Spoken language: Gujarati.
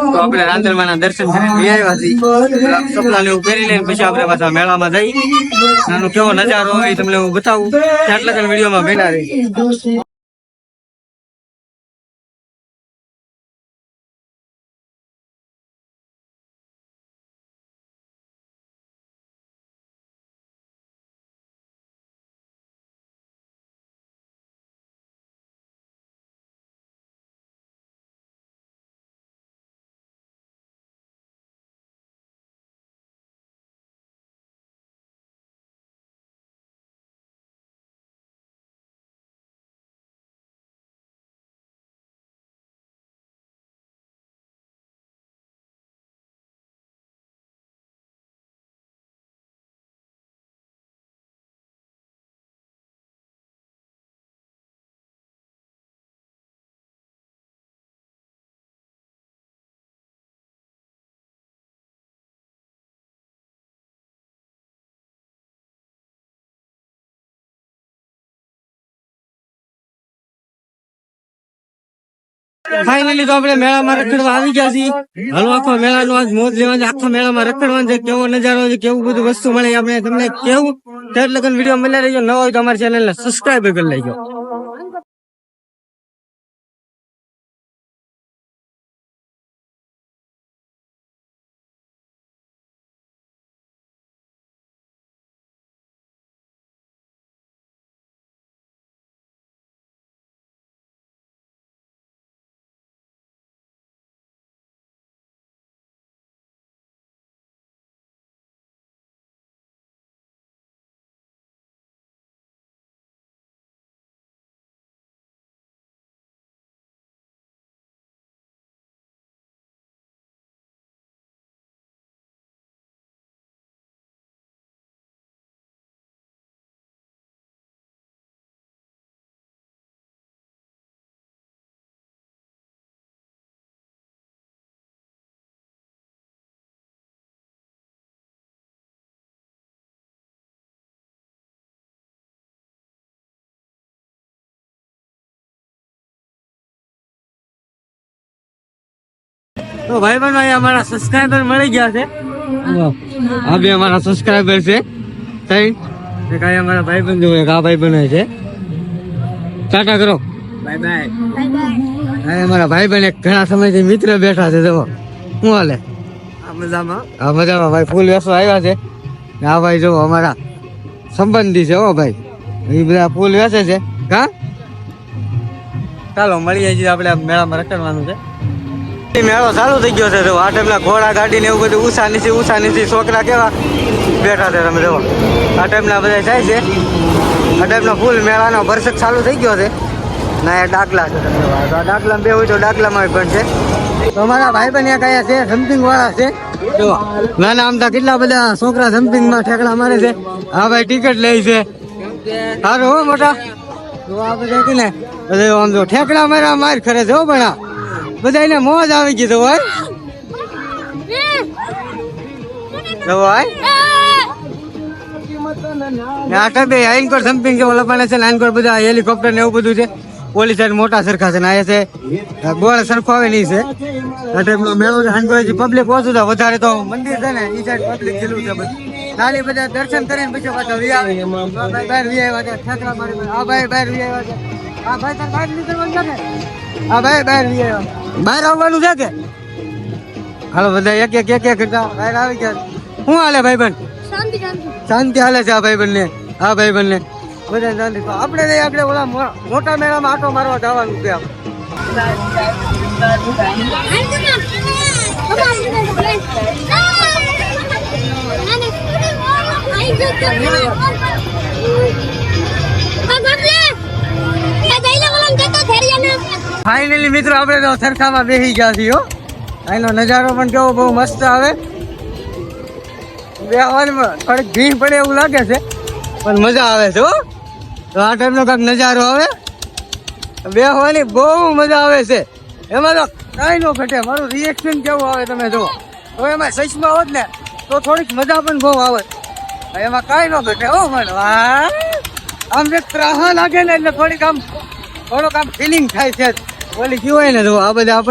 તો આપણે રાંદલમાના દર્શન કરીને લઈને પછી આપણે પાછા મેળામાં જઈ. આનો કેવો નજારો હોય તમને હું બતાવું. વીડિયો વિડીયોમાં બેના રહી. ફાઇનલી તો આપણે મેળામાં રખડવા આવી ગયા છીએ. હલો આખો મેળાનો આજ મોજ લેવાનો આખો મેળામાં રખડવાનું છે કેવો નજારો છે કેવું બધું વસ્તુ મળે. આપણે તમને કેવું એટલે વીડિયો મળ્યા રહેજો. ન હોય તો અમારી ચેનલને સબસ્ક્રાઈબ કરી લેજો. તો ભાઈ બહેનો અહીંયા અમારા સબસ્ક્રાઈબર મળી ગયા છે. આ બે અમારા સબસ્ક્રાઈબર છે. તઈ? કાઈ અમારા ભાઈ બંધ એક આ ભાઈ બને છે. ટાટા કરો. બાય બાય આ અમારા ભાઈ બહેન એક ઘણા સમયથી મિત્ર બેઠા છે જુઓ. શું હાલે? આ મજામાં. આ મજામાં ભાઈ ફૂલ વેસો આવ્યા છે. આ ભાઈ જો અમારા સંબંધી છે હો ભાઈ. એ બધા ફૂલ વેચે છે. હા? ચાલો મળીએ છીએ આપણે મેળામાં રખડવાનું છે. મેળો ચાલુ થઈ ગયો છે. તો આ ટાઈમના ઘોડા ગાડી ને એવું બધું ઉષા નીચે ઉષા નીચે છોકરા કેવા? બેઠા છે તમે જોવો. આ ટાઈમના બધા જાય છે. આ ટાઈમનો ફૂલ મેળાનો ભરસક ચાલુ થઈ ગયો છે. ના, એ ડાકલા છે તમે. આ ડાકલામાં બે હોય તો ડાકલામાં પણ છે. તો અમારા ભાઈ બહેન એક અહીંયા છે? સમથિંગ વાળા છે. જો નાના આમતા કેટલા બધા છોકરા જમ્પિંગમાં ઠેકડા મારે છે. હા ભાઈ ટિકિટ લે છે. સારું હો, મોટા. તો આ બધા કે ને આમ જો ઠેકડા મારા, માર ખરે છે હો ભણા. બધા એને મોજ આવી ગઈ હોય તો હોય ને આ ટબે આઈનકોર જમ્પિંગ કે ઓલા પણ છે આઈનકોર બધા હેલિકોપ્ટર ને એવું બધું છે. પોલીસ સાઈડ મોટા સરખા છે ને આ છે. ગોળ સરખો આવે નહીં છે. ટાઈપનો મેળો છે પબ્લિક ઓછું તો વધારે તો મંદિર છે ને એ સાઈડ પબ્લિક જેટલું છે નાની બધા દર્શન કરીને પછી પાછા વી ભાઈ બહાર વી છે ભાઈ છે. તાર બહાર નીકળવાનું છે ભાઈ બહાર બહાર આવવાનું છે કે હાલો બધા એક એક એક એક કરતા બહાર આવી ગયા શું હાલે ભાઈ બન શાંતિ શાંતિ હાલે છે આ ભાઈ બંને આ ભાઈ બંને બધા શાંતિ આપણે નહીં આપણે ઓલા મોટા મેળામાં આટો મારવા જવાનું છે આપણે. ફાઇનલી મિત્રો આપણે તો સરખામાં બેસી ગયા છીએ અહીંનો નજારો પણ કેવો બહુ મસ્ત આવે. બેહવામાં થોડીક ભીડ પડે એવું લાગે છે, પણ મજા આવે છે, હો. તો આ ટાઈમનો કાંઈક નજારો આવે. બેહવાની બહુ મજા આવે છે. એમાં તો કાંઈ ન ઘટે. મારું રિએક્શન કેવું આવે તમે જુઓ. તો એમાં સચમાં હોત ને, તો થોડીક મજા પણ બહુ આવે. એમાં કાંઈ ન ઘટે, હો, પણ વાહ. આમ જે ત્રાહ લાગે ને એટલે થોડીક આમ, થોડોક આમ ફિલિંગ થાય છે. ઓલી કહેવાય ને તો આ બધા આપણે